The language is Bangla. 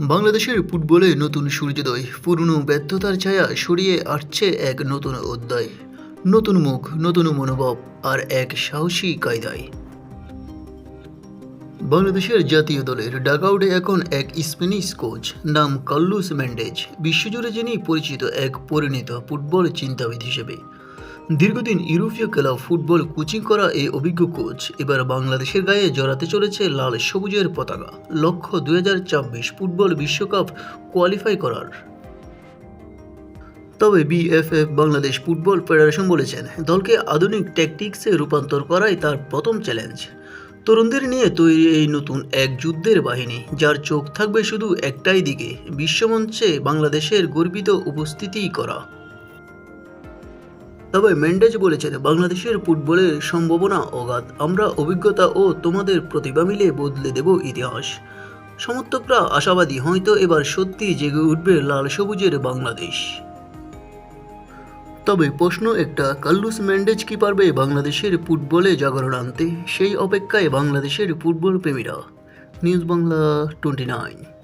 বাংলাদেশের ফুটবলে নতুন সূর্যোদয় পুরনো ব্যর্থতার ছায়া সরিয়ে আসছে এক নতুন অধ্যায়। নতুন মুখ, নতুন মনোভাব আর এক সাহসী কায়দায়। বাংলাদেশের জাতীয় দলের ডাকআউটে এখন এক স্প্যানিশ কোচ নাম কার্লুস ম্যান্ডেজ বিশ্বজুড়ে যিনি পরিচিত এক পরিণত ফুটবল চিন্তাবিদ হিসেবে। দীর্ঘদিন ইউরোপীয় খেলা ফুটবল কোচিং করা এই অভিজ্ঞ কোচ, এবার বাংলাদেশের গায়ে জড়াতে চলেছে লাল সবুজের পতাকা। লক্ষ্য দুই ফুটবল বিশ্বকাপ কোয়ালিফাই করার। তবে বিএফএফ বাংলাদেশ ফুটবল ফেডারেশন বলেছেন, দলকে আধুনিক ট্যাকটিক্সে রূপান্তর করাই তার প্রথম চ্যালেঞ্জ তরুণদের নিয়ে তৈরি এই নতুন এক যুদ্ধের বাহিনী, যার চোখ থাকবে শুধু একটাই দিকে, বিশ্বমঞ্চে বাংলাদেশের গর্বিত উপস্থিতি করা। তবে মেন্ডেজ বলেছেন, বাংলাদেশের ফুটবলের সম্ভাবনা অগাধ। আমরা অভিজ্ঞতা ও তোমাদের প্রতিভা মিলে বদলে দেব ইতিহাস। সমর্থকরা আশাবাদী, হয়তো এবার সত্যি জেগে উঠবে লাল সবুজের বাংলাদেশ। তবে প্রশ্ন একটা, কার্লুস মেন্ডেজ কি পারবে বাংলাদেশের ফুটবলে জাগরণ আনতে? সেই অপেক্ষায় বাংলাদেশের ফুটবল প্রেমীরা নিউজ বাংলা টোয়েন্টি নাইন।